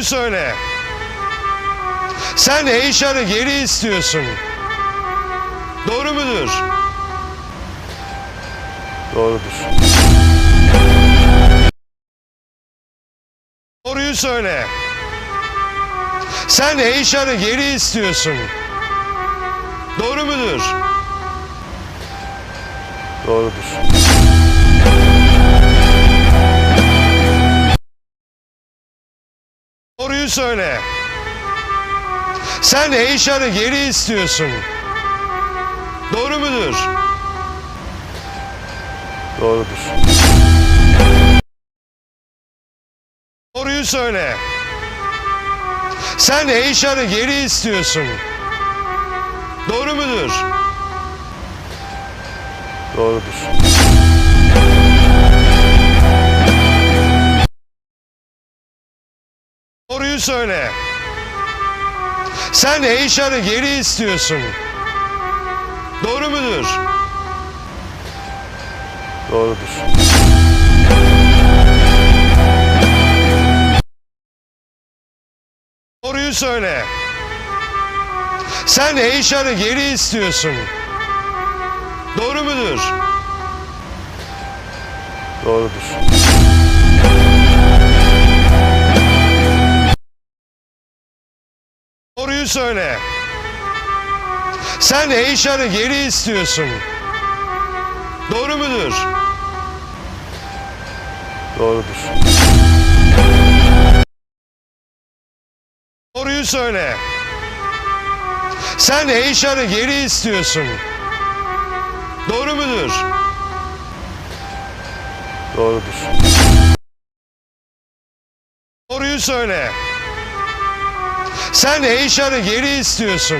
Doğruyu söyle. Sen Eyşan'ı geri istiyorsun. Doğru mudur? Doğrudur. Doğruyu söyle. Sen Eyşan'ı geri istiyorsun. Doğru mudur? Doğrudur. Doğruyu söyle. Sen Eyşan'ı geri istiyorsun. Doğru mudur? Doğrudur. Doğruyu söyle. Sen Eyşan'ı geri istiyorsun. Doğru mudur? Doğrudur. Doğruyu söyle. Sen Eyşan'ı geri istiyorsun. Doğru mudur? Doğrudur. Doğruyu söyle. Sen Eyşan'ı geri istiyorsun. Doğru mudur? Doğrudur. Doğruyu söyle. Sen Eyşan'ı geri istiyorsun. Doğru mudur? Doğrudur. Doğruyu söyle. Sen Eyşan'ı geri istiyorsun. Doğru mudur? Doğrudur. Doğruyu söyle. Sen Eyşan'ı geri istiyorsun.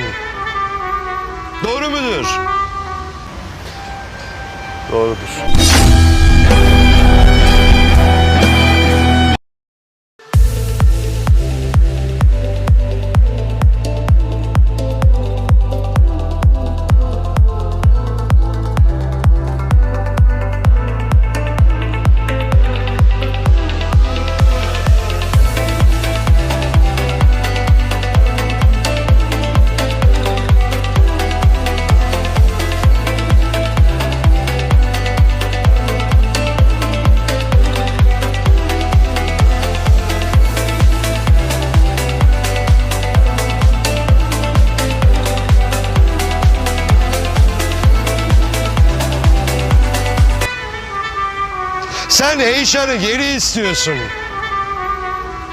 Doğru mudur? Doğrudur. Sen Eyşan'ı geri istiyorsun.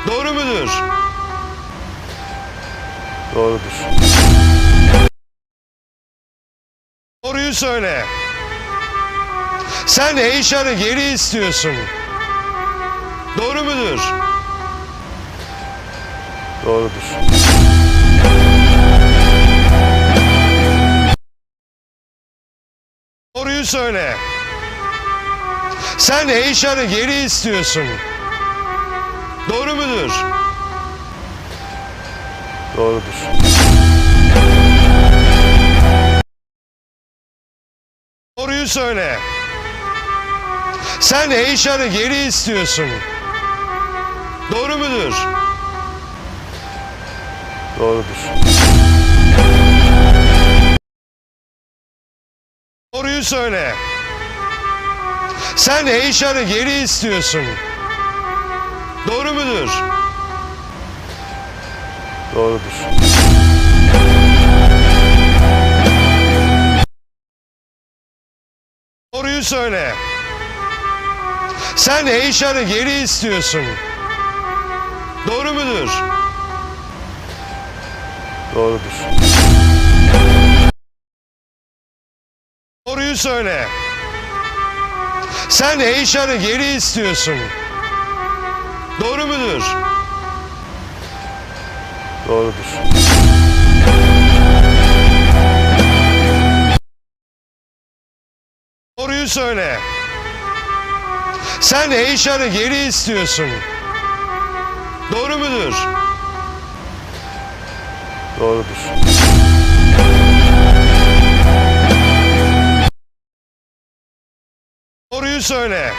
Doğru mudur? Doğrudur. Doğruyu söyle. Sen Eyşan'ı geri istiyorsun. Doğru mudur? Doğrudur. Doğruyu söyle. Sen Eyşan'ı geri istiyorsun. Doğru mudur? Doğrudur. Doğruyu söyle. Sen Eyşan'ı geri istiyorsun. Doğru mudur? Doğrudur. Doğruyu söyle. Sen Eyşan'ı geri istiyorsun. Doğru mudur? Doğrudur. Doğruyu söyle. Sen Eyşan'ı geri istiyorsun. Doğru mudur? Doğrudur. Doğruyu söyle. Sen Eyşan'ı geri istiyorsun. Doğru mudur? Doğrudur. Doğruyu söyle. Sen Eyşan'ı geri istiyorsun. Doğru mudur? Doğrudur. Doğruyu söyle.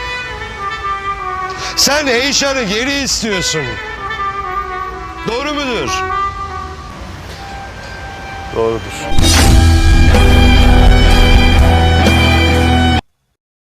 Sen Eyşan'ı geri istiyorsun. Doğru mudur? Doğrudur.